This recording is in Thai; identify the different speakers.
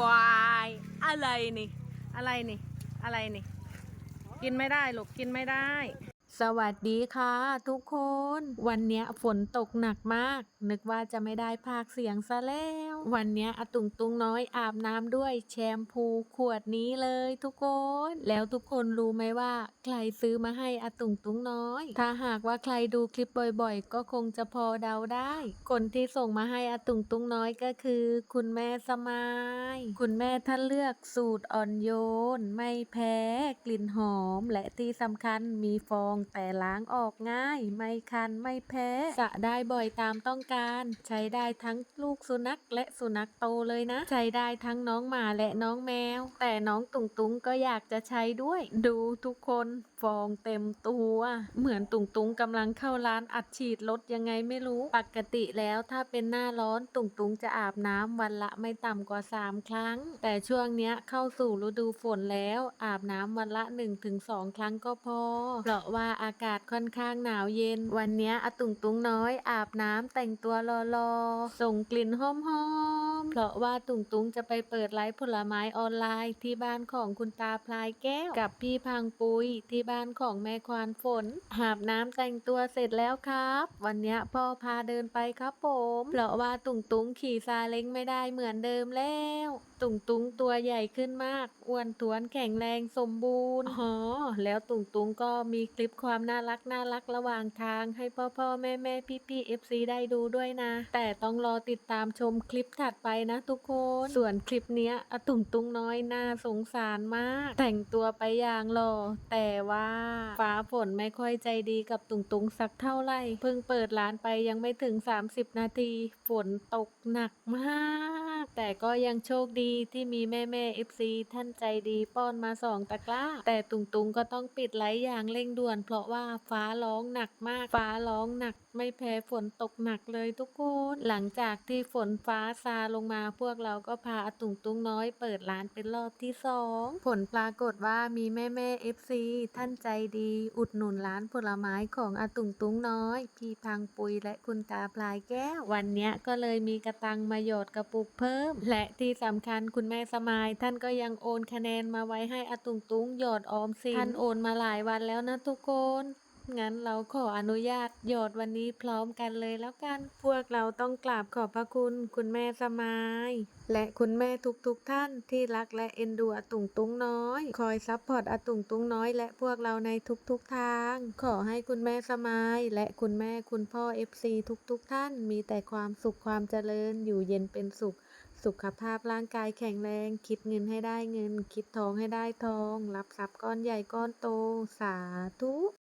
Speaker 1: วายอะไรนี่ อะไรนี่ อะไรนี่ กินไม่ได้ลูกกินไม่ได้ สวัสดีค่ะทุกคน วันเนี้ยฝนตกหนักมาก นึกว่าจะไม่ได้พากเสียงซะแล้ว วันเนี้ยอาตุงตุงน้อยอาบน้ำด้วยแชมพูขวดนี้เลยทุกคน แล้วทุกคนรู้ไหมว่า ใครซื้อมาให้อาตุงตุงน้อย ถ้าหากว่าใครดูคลิปบ่อยๆ ก็คงจะพอเดาได้ คนที่ส่งมาให้อาตุงตุงน้อยก็คือ คุณแม่สมายคุณแม่ท่านเลือกสูตรอ่อนโยน ไม่แพ้กลิ่นหอม และที่สำคัญมีฟองแต่ล้างออกง่าย ไม่คันไม่แพ้สะได้บ่อยตามต้องการ ใช้ได้ทั้งลูกสุนัขและสุนัขโตเลยนะ ใช้ได้ทั้งน้องหมาและน้องแมว แต่น้องตุงตุงก็อยากจะใช้ด้วย ดูทุกคนฟองเต็มตัว เหมือนตุงตุงกำลังเข้าร้านอัดฉีดรถยังไงไม่รู้ ปกติแล้วถ้าเป็นหน้าร้อนตุงตุงจะอาบน้ำวันละไม่ต่ำกว่า 3 ครั้ง แต่ช่วงเนี้ยเข้าสู่ฤดูฝนแล้ว อาบน้ำวันละ 1-2 ครั้งก็พอ เพราะว่าอากาศค่อนข้างหนาวเย็น วันเนี้ยอาตุงตุงน้อย อาบน้ำแต่งตัวรอๆส่งกลิ่นหอมๆเพราะว่าตุงตุงจะไปเปิดไลฟ์ผลไม้ออนไลน์ ที่บ้านของคุณตาพลายแก้วกับพี่พังปุยที่บ้านของแม่ควานฝนอาบน้ำแต่งตัวเสร็จแล้วครับ วันนี้พ่อพาเดินไปครับผมเพราะว่าตุงตุงขี่ซาเล้งไม่ได้เหมือนเดิมแล้ว ตุงตุงตัวใหญ่ขึ้นมากอ้วนท้วนแข็งแรงสมบูรณ์อ๋อแล้วตุงตุงก็มีคลิปความน่ารักน่ารักระหว่างทาง ให้พ่อพ่อแม่แม่พี่พี่เอฟซีได้ดูด้วยนะ แต่ต้องรอติดตามชมคลิปถัดไปนะทุกคน ส่วนคลิปเนี้ยอตุงตุงน้อยน่าสงสารมาก แต่งตัวไปอย่างหล่อแต่ว่าฟ้าฝนไม่ค่อยใจดีกับตุงตุงสักเท่าไหร่ เพิ่งเปิดร้านไปยังไม่ถึง 30 นาที ฝนตกหนักมาก แต่ก็ยังโชคดีที่มีแม่แม่เอฟซีท่านใจดีป้อนมาสองตะกร้า แต่ตุงตุงก็ต้องปิดไลฟ์อย่างเร่งด่วน เพราะว่าฟ้าร้องหนักมาก ฟ้าร้องหนัก ไม่แพ้ฝนตกหนักเลยทุกคน หลังจากที่ฝนฟ้าซาลงมาพวกเราก็พาอาตุงตุงน้อยเปิดร้านเป็นรอบที่สองผลปรากฏว่ามีแม่แม่เอฟซีท่านใจดี อุดหนุนร้านผลไม้ของอาตุงตุงน้อย พี่พังปุยและคุณตาปลายแก้ว วันเนี้ยก็เลยมีกระตังมาหยอดกระปุกเพิ่ม และที่สำคัญคุณแม่สมาย ท่านก็ยังโอนคะแนนมาไว้ให้อาตุงตุงหยอดออมสินท่านโอนมาหลายวันแล้วนะทุกคน งั้นเราขออนุญาตหยอดวันนี้พร้อมกันเลยแล้วกัน พวกเราต้องกราบขอบพระคุณ คุณแม่สมาย และคุณแม่ทุกๆทท่านที่รักและเอ็นดูอาตุงตุงน้อย คอยซัพพอร์ตอาตุงตุงน้อย และพวกเราในทุกๆทาง ขอให้คุณแม่สมาย และคุณแม่คุณพ่อ FC ทุกๆท่าน มีแต่ความสุขความเจริญอยู่เย็นเป็นสุขสุขภาพร่างกายแข็งแรง คิดเงินให้ได้เงิน คิดทองให้ได้ทอง รับทรัพย์ก้อนใหญ่ก้อนโต สาธุ